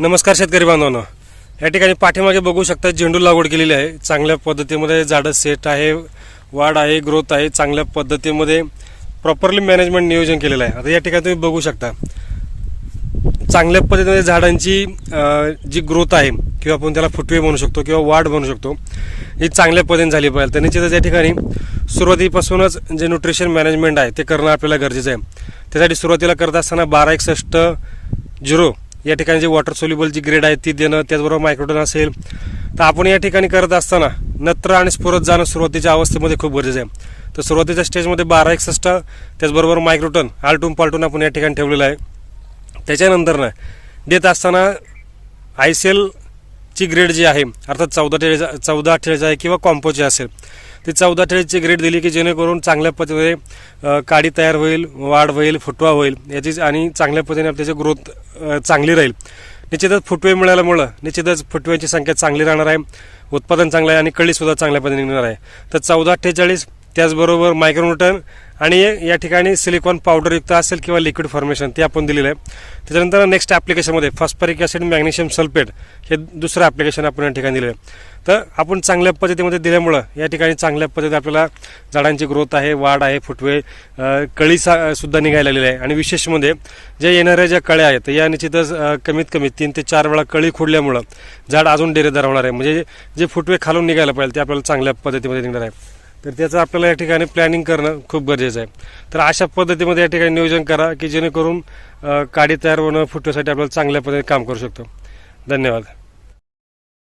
नमस्कार शेतकरी बांधवांनो. या ठिकाणी पाठीमागे बघू शकता झेंडू लागवड केलेली आहे. चांगल्या पद्धतीमध्ये झाडं सेट आहे वाढ आहे ग्रोथ आहे. चांगल्या पद्धतीमध्ये प्रॉपरली मॅनेजमेंट नियोजन केलेलं आहे. आता या ठिकाणी तुम्ही बघू शकता. चांगल्या पद्धतीने झाडांची जी ग्रोथ आहे किंवा आपण त्याला फुटवे म्हणू शकतो किंवा वाढ म्हणू शकतो ही चांगल्या पद्धतीने झाली पाहिजे. तर निश्चितच या ठिकाणी सुरुवातीपासूनच जे न्यूट्रिशन मॅनेजमेंट आहे ते करणं आपल्याला गरजेचं आहे. त्यासाठी सुरुवातीला करत असताना बारा एकसष्ट झिरो या ठिकाणी जे वॉटर सोल्युबल जी ग्रेड आहे ती देणं त्याचबरोबर मायक्रोटन असेल. तर आपण या ठिकाणी करत असताना नत्र आणि स्फुरत जाणं सुरुवातीच्या अवस्थेमध्ये खूप गरजेचं आहे. तर सुरुवातीच्या स्टेजमध्ये बारा एकसष्ट त्याचबरोबर मायक्रोटन आलटून पालटून आपण या ठिकाणी ठेवलेलं आहे. त्याच्यानंतर ना देत असताना आय सी एलची ग्रेड जी आहे अर्थात चौदा अठ्ठेचाळीस चौदा अठ्ठेचाळीस आहे किंवा कॉम्पोची असेल ते चौदा अठ्ठेचाळीसची ग्रेड दिली की जेणेकरून चांगल्या पद्धतीने काडी तयार होईल वाढ होईल फुटवा होईल याची आणि चांगल्या पद्धतीने त्याची ग्रोथ चांगली राहील. निश्चितच फुटवे मिळाल्यामुळं निश्चितच फुटव्यांची संख्या चांगली राहणार आहे उत्पादन चांगलं आहे आणि कळीसुद्धा चांगल्या पद्धतीने निघणार आहे. तर चौदा अठ्ठेचाळीस त्याचबरोबर मायक्रोन्यूटन आणि या ठिकाणी सिलिकॉन पावडरयुक्त असेल किंवा लिक्विड फॉर्मेशन ते आपण दिलेलं आहे. त्याच्यानंतर नेक्स्ट ॲप्लिकेशनमध्ये फॉस्फरिक ॲसिड मॅग्नेशियम सल्फेट हे दुसरं ॲप्लिकेशन आपण या ठिकाणी दिलं आहे. तर आपण चांगल्या पद्धतीमध्ये दिल्यामुळं या ठिकाणी चांगल्या पद्धतीने आपल्याला झाडांची ग्रोथ आहे वाढ आहे फुटवे कळी सा- सुद्धा निघायला आलेली आहे. आणि विशेष म्हणजे ज्या येणाऱ्या ज्या कळ्या आहेत या निश्चितच कमीत कमी तीन ते चार वेळा कळी खुडल्यामुळं झाड अजून डेरेदार होणार आहे. म्हणजे जे फुटवे खालून निघायला पाहिजे ते आपल्याला चांगल्या पद्धतीमध्ये निघणार आहे. तर त्याचं आपल्याला या ठिकाणी प्लॅनिंग करणं खूप गरजेचं आहे. तर अशा पद्धतीमध्ये या ठिकाणी नियोजन करा की जेणेकरून काडी तयार होणं फुटण्यासाठी आपल्याला चांगल्या पद्धतीने काम करू शकतो. धन्यवाद.